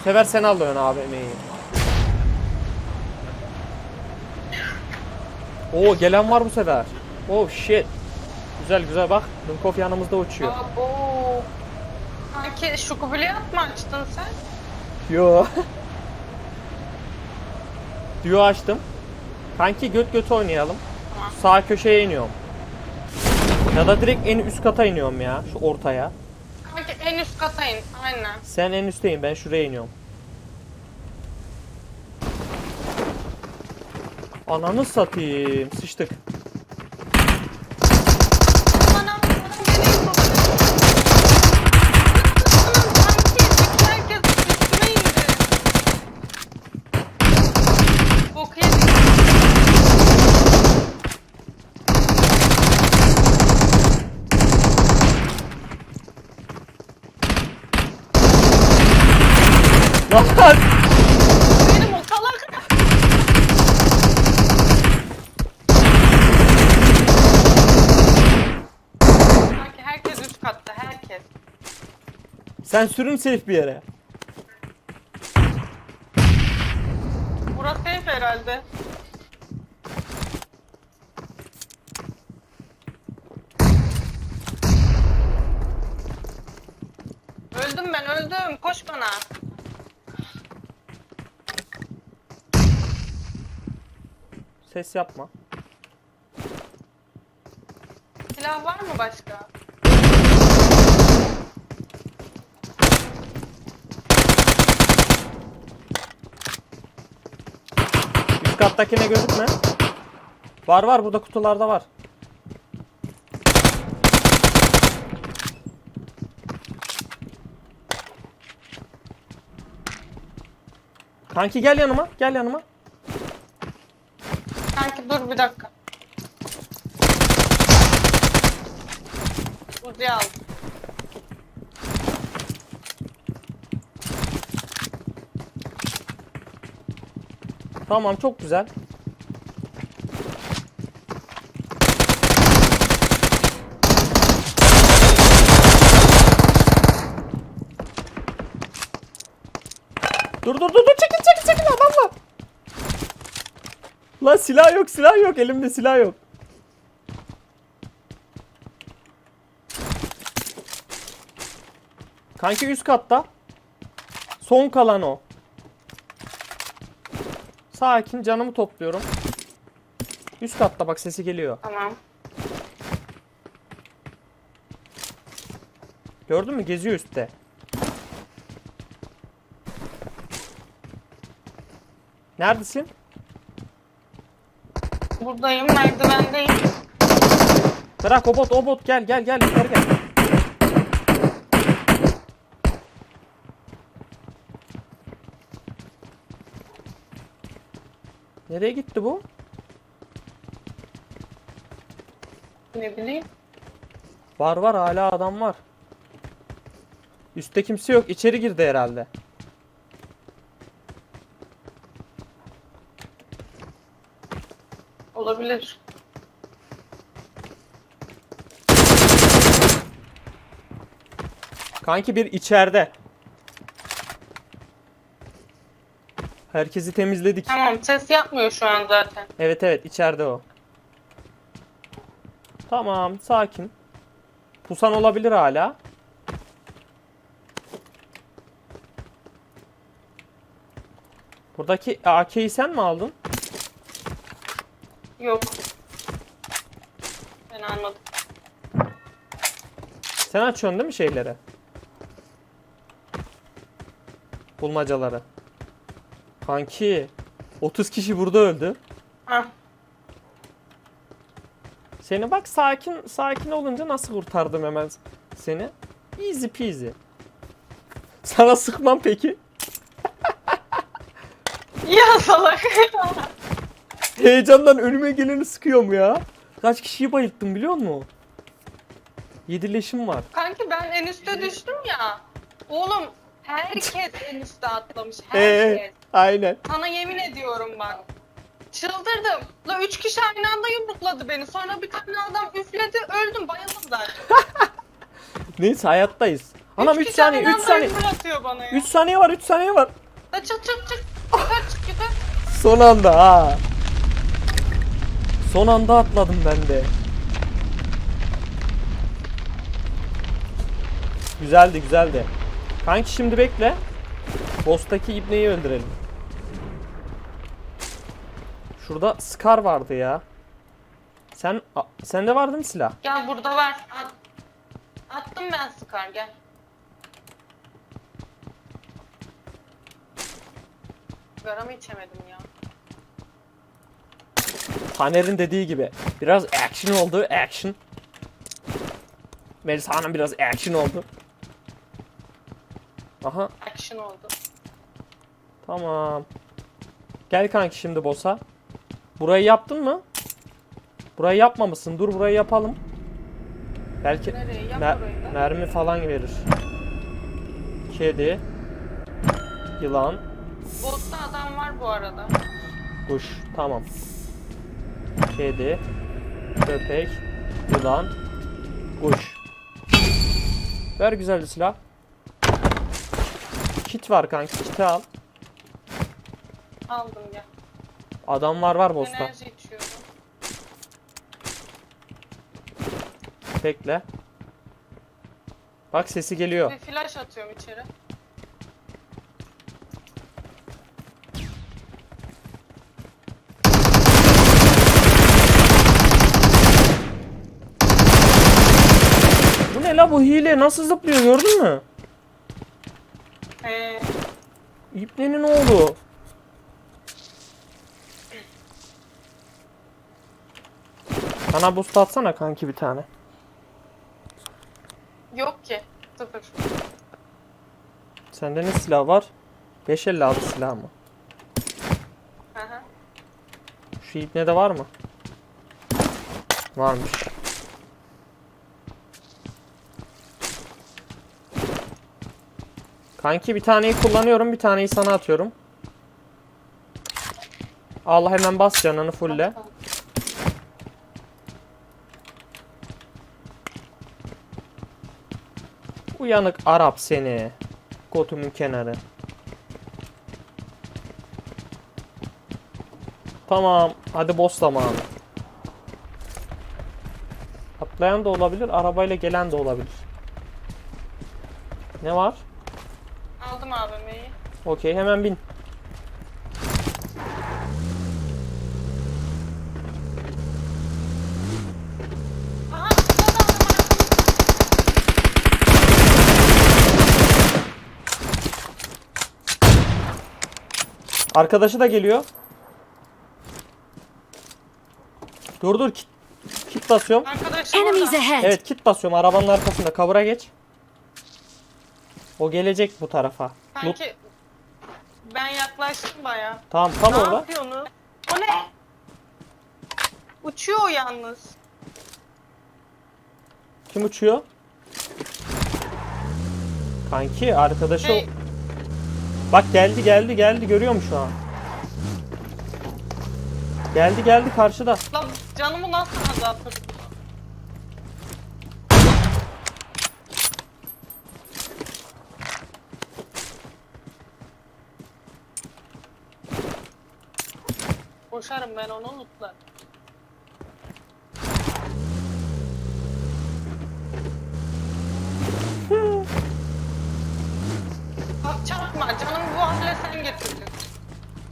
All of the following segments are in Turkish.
Bu sefer sen alıyorsun abi emeği. Oo gelen var bu sefer. Oh shit. Güzel güzel bak. Dunkov yanımızda uçuyor. Abo. Sanki şu kubiliyat mı açtın sen? Yo. Duo açtım. Kanki göt göt oynayalım. Sağ köşeye iniyorum. Ya da direkt en üst kata iniyorum ya. Şu ortaya. En üst kata in. Aynen. Sen en üstteyim ben şuraya iniyorum. Ananı satayım. Sıçtık. Anam, anam beni kovalıyor. Anam, sanki bütün herkes üstüme indi. Boku yedik. Lan! Benim o salak. Sanki herkes üst katta, herkes. Sen sürün safe bir yere. Burası safe herhalde. Öldüm ben öldüm. Koş bana. Ses yapma. Silah var mı başka? Kattakine gözükme. Var var burada kutularda var. Kanki gel yanıma, gel yanıma. Sanki dur bir dakika. Uzi al. Tamam çok güzel. Dur dur dur dur çekil çekil çekil adam var. Lan silah yok silah yok elimde silah yok. Kanki üst katta. Son kalan o. Sakin canımı topluyorum. Üst katta bak sesi geliyor. Tamam. Gördün mü? Geziyor üstte. Neredesin? Buradayım, merdivendeyim. Bırak o bot, o bot gel gel gel yukarı gel. Nereye gitti bu? Ne bileyim. Var var hala adam var. Üstte kimse yok. İçeri girdi herhalde. Olabilir. Kanki bir içeride. Herkesi temizledik. Tamam, ses yapmıyor şu an zaten. Evet evet içeride o. Tamam sakin. Pusan olabilir hala. Buradaki AK'yi sen mi aldın? Yok. Ben anladım. Sen açıyorsun değil mi şeyleri? Bulmacaları. Kanki 30 kişi burada öldü. Hah. Seni bak sakin sakin olunca nasıl kurtardım hemen seni. Easy peasy. Sana sıkmam peki. Ya salak. Heyecandan önüme geleni sıkıyorum ya. Kaç kişiyi bayılttım biliyor musun? Yedileşim var. Kanki ben en üste düştüm ya. Oğlum herkes en üste atlamış. Herkes. Ee, aynen. Sana yemin ediyorum bak. Çıldırdım. La üç kişi aynı anda yumrukladı beni. Sonra bir tane adam üfledi öldüm bayıldım zaten. Neyse hayattayız. Anam 3 saniye 3 saniye. atıyor bana ya. 3 saniye var 3 saniye var. La çık çık çık. Yukarı çık yukarı. Son anda ha. Son anda atladım ben de. Güzeldi güzeldi. Kanki şimdi bekle. Boss'taki ibneyi öldürelim. Şurada Scar vardı ya. Sen a- sende vardı mı silah? Gel burada var. At. Attım ben Scar gel. Garamı içemedim ya. Taner'in dediği gibi. Biraz action oldu, action. Melisa Hanım biraz action oldu. Aha, Action oldu. tamam. Gel kanki şimdi boss'a. Burayı yaptın mı? Burayı yapmamışsın. Dur burayı yapalım. Belki Nereye? Yap mer- orayı da. mermi falan verir. Kedi. Yılan. Botta adam var bu arada. Kuş. Tamam. Kedi. Köpek. Yılan. Kuş. Ver güzel bir silah. Kit var kanki. Kiti al. Aldım gel. Adamlar var boss'ta. Enerji içiyorum. Bekle. Bak sesi geliyor. Bir flash atıyorum içeri. Bu ne la bu hile? Nasıl zıplıyor gördün mü? Ee, İbnenin oğlu. Bana boost atsana kanki bir tane. yok ki. Sıfır. Sende ne silah var? 556 silah mı? Hı hı. Şu ibne de var mı? Varmış. Kanki bir taneyi kullanıyorum, bir taneyi sana atıyorum. Allah hemen bas canını fulle. Uyanık Arap seni. Kotumun kenarı. Tamam. Hadi boss zamanı. Atlayan da olabilir, arabayla gelen de olabilir. Ne var? Aldım AVM'yi. Okey, hemen bin. Aha! burada da adam var. Arkadaşı da geliyor. Dur dur kit, kit basıyorum. Arkadaşım Enemies orada. ahead! Evet kit basıyorum arabanın arkasında. Kavura geç. O gelecek bu tarafa. Sanki ben yaklaştım baya. Tamam tam ne orada. yapıyorsunuz? O ne? Uçuyor o yalnız. Kim uçuyor? Kanki arkadaşı o- Şey, Bak geldi geldi geldi görüyor musun şu an? Geldi geldi karşıda. lan canımı nasıl azalttı? Koşarım ben onu unutlar.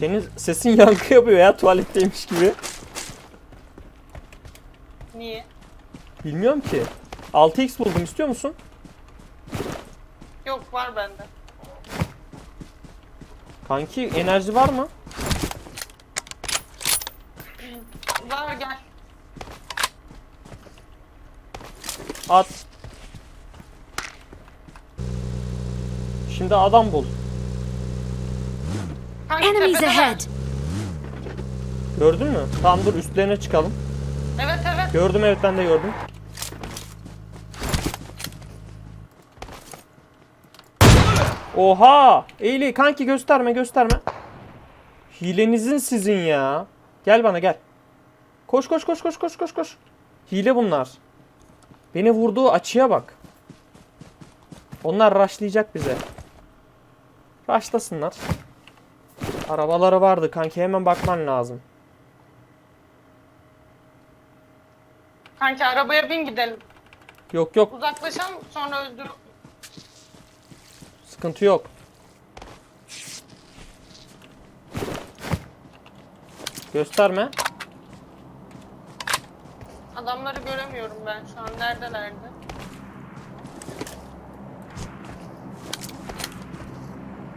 Senin sesin yankı yapıyor ya tuvaletteymiş gibi. Niye? Bilmiyorum ki. 6x buldum istiyor musun? Yok var bende. Kanki enerji var mı? Var gel. At. Şimdi adam bul. Enemies ahead! Gördün mü? Tamam dur üstlerine çıkalım. Evet evet. Gördüm evet ben de gördüm. Oha! Eğli kanki gösterme gösterme. Hilenizin sizin ya. Gel bana gel. Koş koş koş koş koş koş koş. Hile bunlar. Beni vurduğu açıya bak. Onlar rushlayacak bize. Rushlasınlar. Arabaları vardı kanki hemen bakman lazım. Kanki arabaya bin gidelim. Yok yok Uzaklaşalım sonra öldür. sıkıntı yok. Gösterme. Adamları göremiyorum ben şu an. Neredelerdi?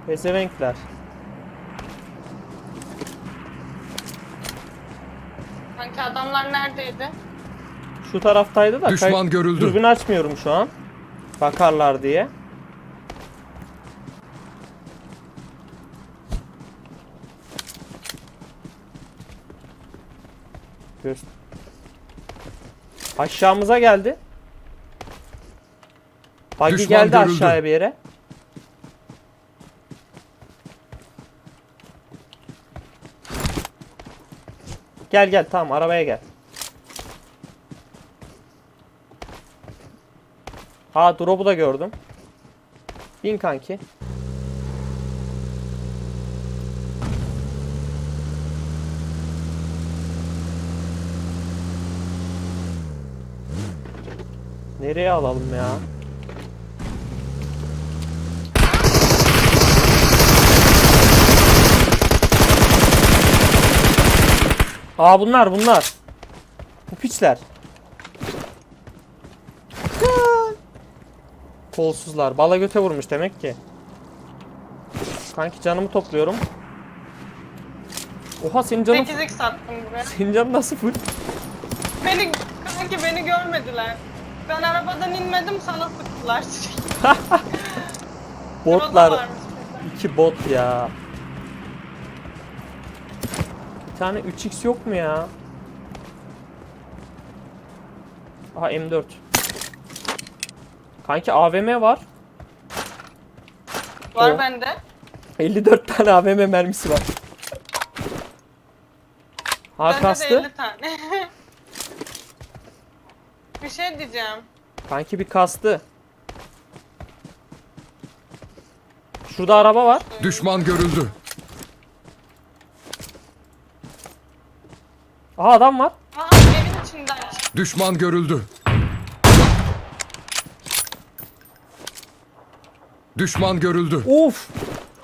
Pezevenkler. Kanki adamlar neredeydi? Şu taraftaydı da Düşman kay- görüldü. dürbün açmıyorum şu an. Bakarlar diye. Göz. Aşağımıza geldi. Buggy Düşman geldi görüldü. aşağıya bir yere. Gel gel tamam arabaya gel. Ha drop'u da gördüm. Bin kanki. Nereye alalım ya? Aa bunlar bunlar. Bu piçler. Kolsuzlar. Bala göte vurmuş demek ki. Kanki canımı topluyorum. Oha senin canın 8x sattım buraya. senin canın nasıl full? Beni, kanki beni görmediler. Ben arabadan inmedim sana sıktılar. Botlar. iki bot ya. Bir tane 3x yok mu ya? Aha M4. Kanki AVM var. Var O. bende. 54 tane AVM mermisi var. Ha kastı. 50 tane. Bir şey diyeceğim. Kanki bir kastı. Şurada araba var. Düşman görüldü. Aha adam var. Aa evin içinden. Düşman görüldü. Düşman görüldü. Of!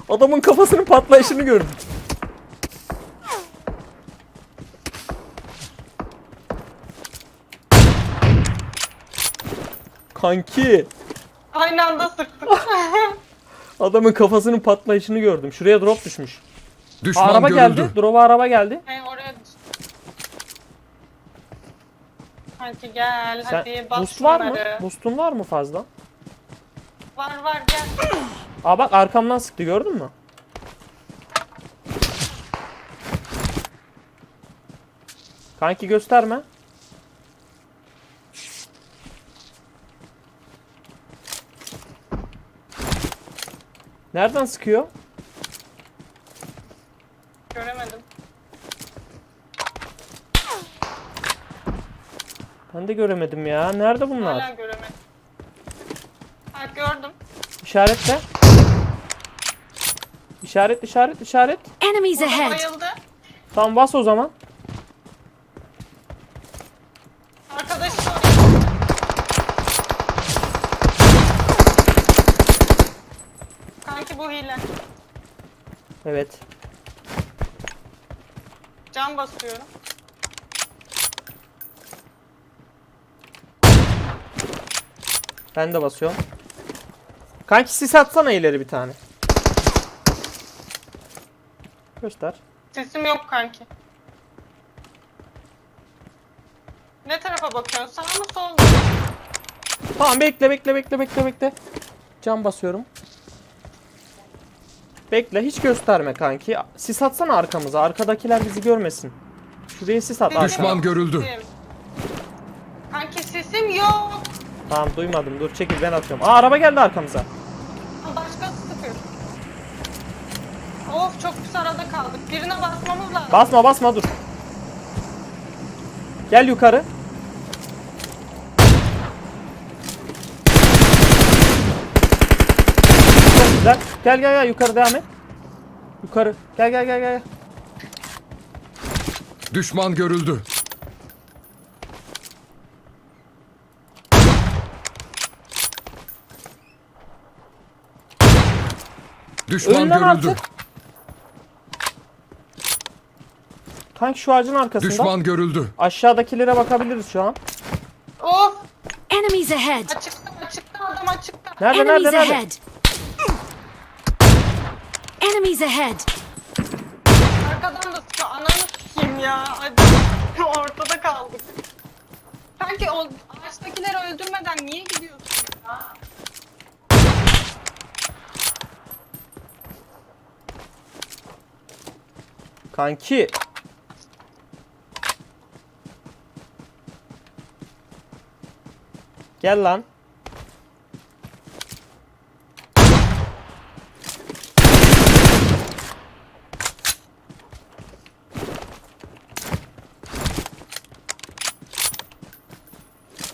Adamın kafasının patlayışını gördüm. Kanki, Aynı anda sıktık. adamın kafasının patlayışını gördüm. Şuraya drop düşmüş. Düşman araba görüldü. geldi. Drop'a araba geldi. He oraya düştü. Hadi gel Sen hadi bas boost var mı? Boost'un var mı fazla? Var var gel. Aa bak arkamdan sıktı gördün mü? Kanki gösterme. Nereden sıkıyor? Göremedim. Ben de göremedim ya. Nerede bunlar? Hala göremedim. Ha gördüm. İşaretle. İşaret, işaret, işaret. Enemies Burada ahead! bayıldı. Tamam bas o zaman. Arkadaşı da oraya. Kanki bu hile. Evet. Can basıyorum. Ben de basıyorum. Kanki sis atsana ileri bir tane. Göster. Sesim yok kanki. Ne tarafa bakıyorsun? Sağ mı sol mu? Tamam bekle bekle bekle bekle bekle. Cam basıyorum. Bekle hiç gösterme kanki. Sis atsana arkamıza. Arkadakiler bizi görmesin. Şuraya sis at. Düşman görüldü. Kanki sesim yok. Tamam duymadım. Dur çekil ben atıyorum. Aa araba geldi arkamıza. Ha, Başkası sıkıyor. Of çok pis arada kaldık. Birine basmamız lazım. Basma basma dur. Gel yukarı. Güzel. Gel gel gel yukarı devam et. Yukarı. Gel gel gel gel. Düşman görüldü. Düşman Önden görüldü. artık. Kanki şu ağacın arkasında. Düşman görüldü. Aşağıdakilere bakabiliriz şu an. Of Enemies ahead! açıkta açıkta adam açıkta. Nerede Enemies nerede nerede? ahead! Enemies ahead! Arkadan da sıkıyor. Ananı sikeyim ya. Hadi. Ortada kaldık. Kanki o ağaçtakileri öldürmeden niye gidiyorsun ya? Kanki. Gel lan.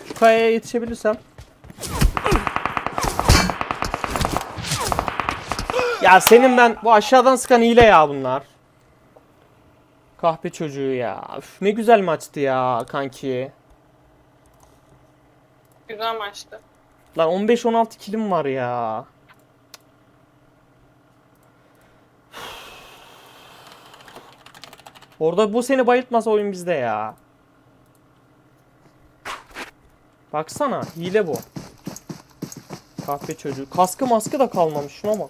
Şu kayaya yetişebilirsem. Ya senin ben bu aşağıdan sıkan hile ya bunlar. Kahpe çocuğu ya. Üf, ne güzel maçtı ya kanki. Güzel maçtı. Lan 15-16 kilim var ya. Orada bu seni bayıltmasa oyun bizde ya. Baksana hile bu. Kahpe çocuğu. Kaskı maskı da kalmamış şuna bak.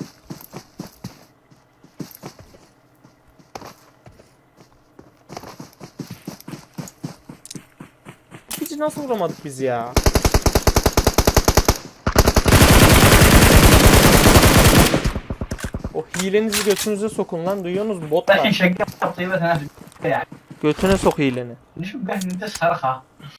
nasıl vuramadık biz ya? O hilenizi götünüze sokun lan duyuyorsunuz mu botlar? Ben şey. Götüne sok hileni. Ne şu ben de sarı ha.